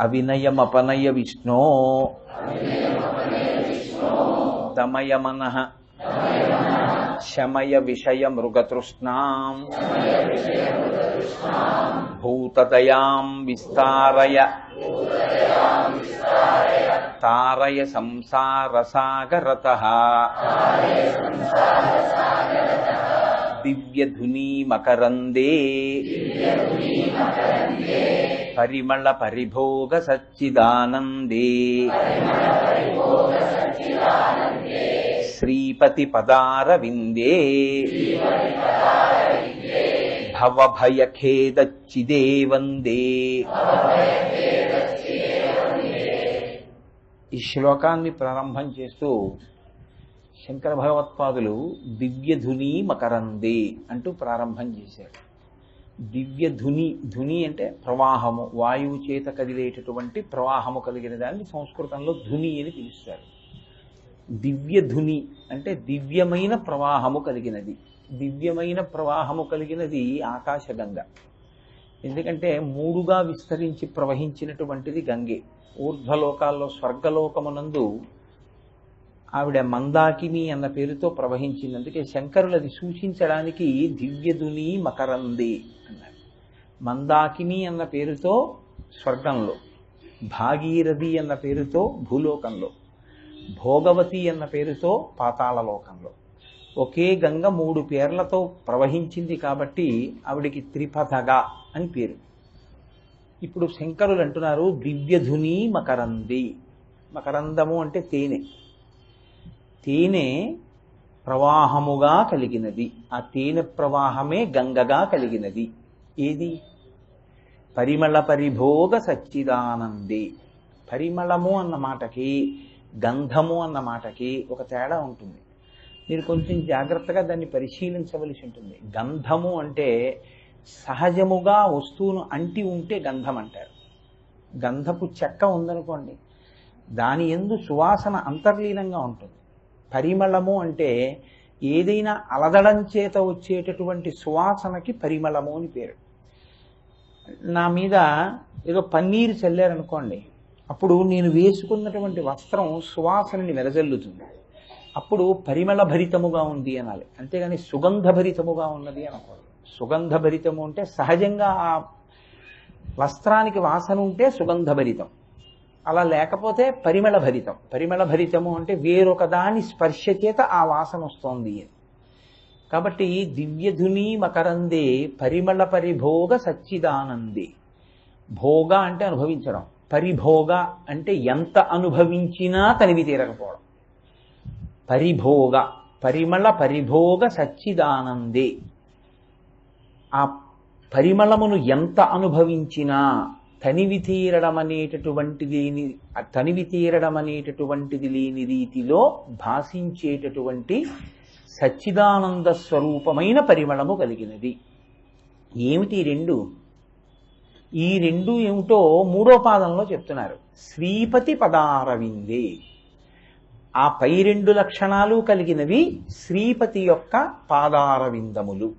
అవినయమపనయ విష్ణో దమయ మన శమయ విషయ మృగతృష్ణాం భూతదయాం విస్తారయ. తారయ సంసారసాగరత. దివ్యధునీ మకరందే పరిమళ పరిభోగ సచ్చిదానందే. శ్రీపతి పదారవిందే. భవభయఖేదచ్చిదే వందే ఈ శ్లోకాన్ని ప్రారంభం చేస్తూ శంకర భగవత్పాదులు దివ్యధుని మకరందే అంటూ ప్రారంభం చేశారు. దివ్య ధుని ధుని అంటే ప్రవాహము వాయువు చేత కదిలేటటువంటి ప్రవాహము కలిగిన దాన్ని సంస్కృతంలో ధుని అని పిలుస్తారు. దివ్య ధుని అంటే దివ్యమైన ప్రవాహము కలిగినది. దివ్యమైన ప్రవాహము కలిగినది ఆకాశగంగ. ఎందుకంటే మూడుగా విస్తరించి ప్రవహించినటువంటిది గంగే. ఊర్ధ్వలోకాల్లో స్వర్గలోకమునందు ఆవిడ మందాకిని అన్న పేరుతో ప్రవహించింది అందుకే శంకరులది సూచించడానికి దివ్యదుని మకరంది అన్నారు. మందాకిని అన్న పేరుతో స్వర్గంలో భాగీరథి అన్న పేరుతో భూలోకంలో భోగవతి అన్న పేరుతో పాతాళలోకంలో. ఒకే గంగ మూడు పేర్లతో ప్రవహించింది కాబట్టి ఆవిడికి త్రిపథగా అని పేరు. ఇప్పుడు శంకరులు అంటున్నారు దివ్యధుని మకరంది. మకరందము అంటే తేనె. తేనె ప్రవాహముగా కలిగినది. ఆ తేనె ప్రవాహమే గంగగా కలిగినది. ఏది? పరిమళ పరిభోగ సచ్చిదానందే. పరిమళము అన్న మాటకి గంధము అన్న మాటకి ఒక తేడా ఉంటుంది. మీరు కొంచెం జాగ్రత్తగా దాన్ని పరిశీలించవలసి ఉంటుంది. గంధము అంటే సహజముగా వస్తువును అంటి ఉంటే గంధం అంటారు. గంధపు చెక్క ఉందనుకోండి దాని ఎందు సువాసన అంతర్లీనంగా ఉంటుంది. పరిమళము అంటే ఏదైనా అలదడం చేత వచ్చేటటువంటి సువాసనకి పరిమళము అని పేరు. నా మీద ఏదో పన్నీరు చల్లారనుకోండి అప్పుడు నేను వేసుకున్నటువంటి వస్త్రం సువాసనని వెదజల్లుతుంది అప్పుడు పరిమళ భరితముగా ఉంది అనాలి. అంతేగాని సుగంధ భరితముగా ఉన్నది అనకూడదు సుగంధ భరితము అంటే సహజంగా ఆ వస్త్రానికి వాసన ఉంటే సుగంధ భరితం అలా లేకపోతే పరిమళ భరితం. పరిమళ భరితము అంటే వేరొక దాని స్పర్శ చేత ఆ వాసన వస్తోంది. అని కాబట్టి దివ్యధుని మకరందే పరిమళ పరిభోగ సచ్చిదానందే. భోగ అంటే అనుభవించడం. పరిభోగ అంటే ఎంత అనుభవించినా తనివి తీరకపోవడం. పరిభోగ పరిమళ పరిభోగ సచ్చిదానందే. ఆ పరిమళమును ఎంత అనుభవించినా తనివి తీరడం అనేటటువంటిది లేని- తనివి తీరడం అనేటటువంటిది లేని రీతిలో భాషించేటటువంటి సచ్చిదానంద స్వరూపమైన పరిమళము కలిగినది. ఏమిటి రెండు? ఈ రెండు ఏమిటో మూడో పాదంలో చెప్తున్నారు. శ్రీపతి పదారవిందే. ఆ పై రెండు లక్షణాలు కలిగినవి శ్రీపతి యొక్క పాదారవిందములు.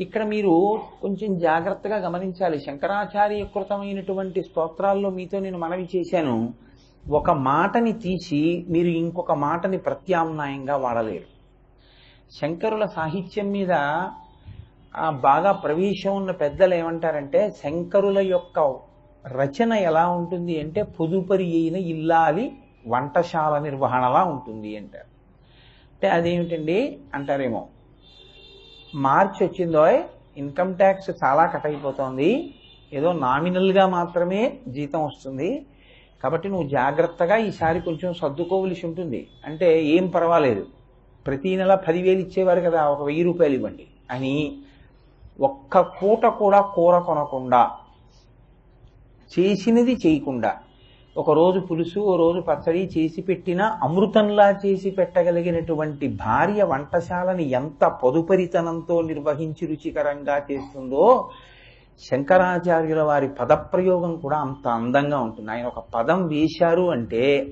ఇక్కడ మీరు కొంచెం జాగ్రత్తగా గమనించాలి. శంకరాచార్య కృతమైనటువంటి స్తోత్రాల్లో మీతో నేను మనవి చేశాను. ఒక మాటని తీసి మీరు ఇంకొక మాటని ప్రత్యామ్నాయంగా వాడలేరు. శంకరుల సాహిత్యం మీద బాగా ప్రవేశం ఉన్న పెద్దలు ఏమంటారంటే శంకరుల యొక్క రచన ఎలా ఉంటుంది అంటే పొదుపరి అయిన ఇల్లాలి వంటశాల నిర్వహణలా ఉంటుంది అంటారు. అంటే అదేమిటండి? అంటారేమో మార్చి వచ్చిందో ఇన్కమ్ ట్యాక్స్ చాలా కట్ అయిపోతోంది. ఏదో నామినల్గా మాత్రమే జీతం వస్తుంది. కాబట్టి నువ్వు జాగ్రత్తగా ఈసారి కొంచెం సర్దుకోవలసి ఉంటుంది. అంటే ఏం పర్వాలేదు. ప్రతి నెల పదివేలు ఇచ్చేవారు కదా ఒక వెయ్యి రూపాయలు ఇవ్వండి అని ఒక్క పూట కూడా కూర కొనకుండా చేసినది చేయకుండా ఒక రోజు పులుసు ఓ రోజు పచ్చడి చేసి పెట్టిన అమృతంలా చేసి పెట్టగలిగినటువంటి భార్య వంటశాలని ఎంత పొదుపరితనంతో నిర్వహించి రుచికరంగా చేస్తుందో శంకరాచార్యుల వారి పదప్రయోగం కూడా అంత అందంగా ఉంటుంది. ఆయన ఒక పదం వేశారు అంటే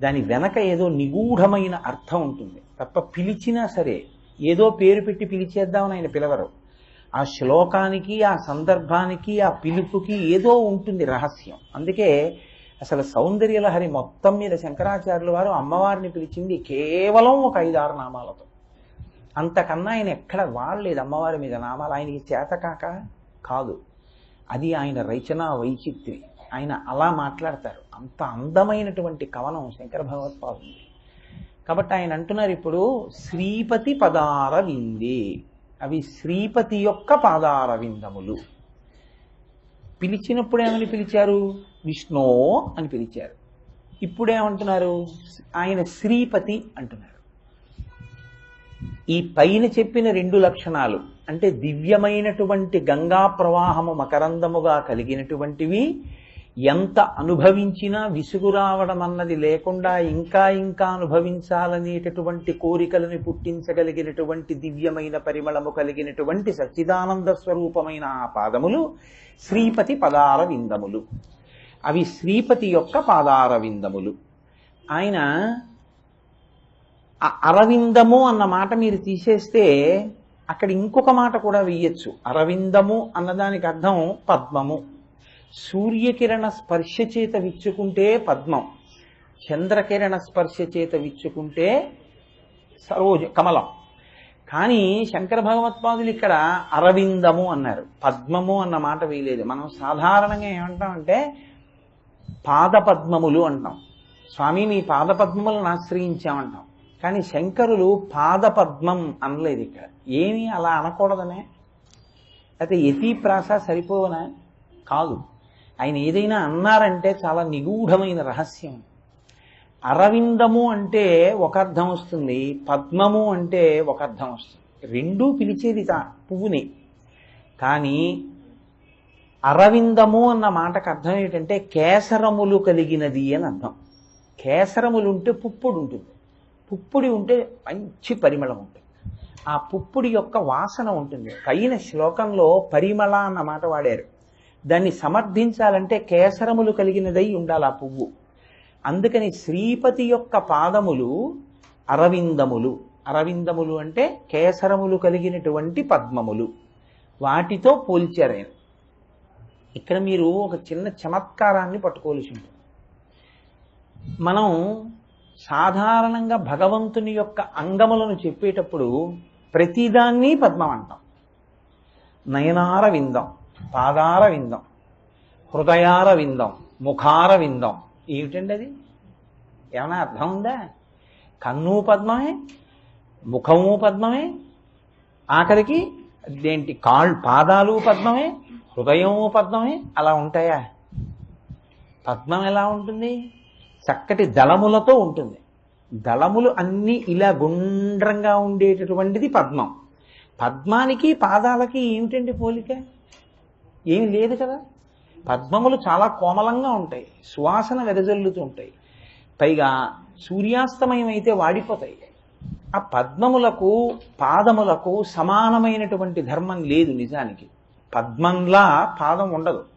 దాని వెనక ఏదో నిగూఢమైన అర్థం ఉంటుంది. తప్ప పిలిచినా సరే ఏదో పేరు పెట్టి పిలిచేద్దామని ఆయన పిలవరు. ఆ శ్లోకానికి ఆ సందర్భానికి ఆ పిలుపుకి ఏదో ఉంటుంది రహస్యం. అందుకే అసలు సౌందర్యలహరి మొత్తం మీద శంకరాచార్యుల వారు అమ్మవారిని పిలిచింది కేవలం ఒక ఐదారు నామాలతో. అంతకన్నా ఆయన ఎక్కడ వాడలేదు అమ్మవారి మీద నామాలు. ఆయనకి చేతకాక కాదు. అది ఆయన రచన వైచిత్రి ఆయన అలా మాట్లాడతారు. అంత అందమైనటువంటి కవనం శంకర భగవత్పాదుంది కాబట్టి ఆయన అంటున్నారు ఇప్పుడు శ్రీపతి పదార విందే అవి శ్రీపతి యొక్క పాదారవిందములు. పిలిచినప్పుడు ఏమని పిలిచారు? విష్ణో అని పిలిచారు. ఇప్పుడు ఏమంటున్నారు? ఆయన శ్రీపతి అంటున్నారు. ఈ పైన చెప్పిన రెండు లక్షణాలు అంటే దివ్యమైనటువంటి గంగా ప్రవాహము మకరందముగా కలిగినటువంటివి ఎంత అనుభవించినా విసుగు రావడం అన్నది లేకుండా ఇంకా ఇంకా అనుభవించాలనేటటువంటి కోరికలను పుట్టించగలిగినటువంటి దివ్యమైన పరిమళము కలిగినటువంటి సచ్చిదానంద స్వరూపమైన ఆ పాదములు శ్రీపతి పదార విందములు అవి శ్రీపతి యొక్క పాదార విందములు ఆయన అరవిందము అన్న మాట మీరు తీసేస్తే అక్కడ ఇంకొక మాట కూడా వేయచ్చు అరవిందము అన్నదానికి అర్థం పద్మము. సూర్యకిరణ స్పర్శ చేత విచ్చుకుంటే పద్మం చంద్రకిరణ స్పర్శ చేత విచ్చుకుంటే సరోజ కమలం. కానీ శంకర భగవత్పాదులు ఇక్కడ అరవిందము అన్నారు. పద్మము అన్న మాట వేయలేదు మనం సాధారణంగా ఏమంటామంటే పాదపద్మములు అంటాం. స్వామి మీ పాదపద్మములను ఆశ్రయించామంటాం. కానీ శంకరులు పాదపద్మం అనలేదు ఇక్కడ. ఏమీ అలా అనకూడదనే? అయితే యతి ప్రాస సరిపోవనా? కాదు. ఆయన ఏదైనా అన్నారంటే చాలా నిగూఢమైన రహస్యం. అరవిందము అంటే ఒక అర్థం వస్తుంది పద్మము అంటే ఒక అర్థం వస్తుంది. రెండూ పిలిచేది తా పువ్వుని. కానీ అరవిందము అన్న మాటకు అర్థం ఏంటంటే కేసరములు కలిగినది అని అర్థం. కేసరములు ఉంటే పుప్పుడు ఉంటుంది. పుప్పుడి ఉంటే మంచి పరిమళం ఉంటుంది. ఆ పుప్పుడి యొక్క వాసన ఉంటుంది. పైన శ్లోకంలో పరిమళ అన్న మాట వాడారు. దాన్ని సమర్థించాలంటే కేసరములు కలిగినదై ఉండాలి ఆ పువ్వు. అందుకని శ్రీపతి యొక్క పాదములు అరవిందములు. అరవిందములు అంటే కేసరములు కలిగినటువంటి పద్మములు. వాటితో పోల్చారు ఇక్కడ మీరు ఒక చిన్న చమత్కారాన్ని పట్టుకోవలసి ఉంటుంది. మనం సాధారణంగా భగవంతుని యొక్క అంగములను చెప్పేటప్పుడు ప్రతిదాన్ని పద్మం అంటాం. నయనార విందం పాదార విందం హృదయార విందం ముఖార విందం ఏమిటండి అది ఏమైనా అర్థం ఉందా? కన్ను పద్మమే ముఖము పద్మమే ఆఖరికి దేంటి కాళ్ళు పాదాలు పద్మమే హృదయము పద్మమే అలా ఉంటాయా? పద్మం ఎలా ఉంటుంది? చక్కటి దళములతో ఉంటుంది. దళములు అన్నీ ఇలా గుండ్రంగా ఉండేటటువంటిది పద్మం. పద్మానికి పాదాలకి ఏమిటండి పోలిక? ఏమి లేదు కదా? పద్మములు చాలా కోమలంగా ఉంటాయి. సువాసన వెదజల్లుతూ ఉంటాయి పైగా సూర్యాస్తమయం అయితే వాడిపోతాయి. ఆ పద్మములకు పాదములకు సమానమైనటువంటి ధర్మం లేదు నిజానికి. పద్మంలా పాదం ఉండదు.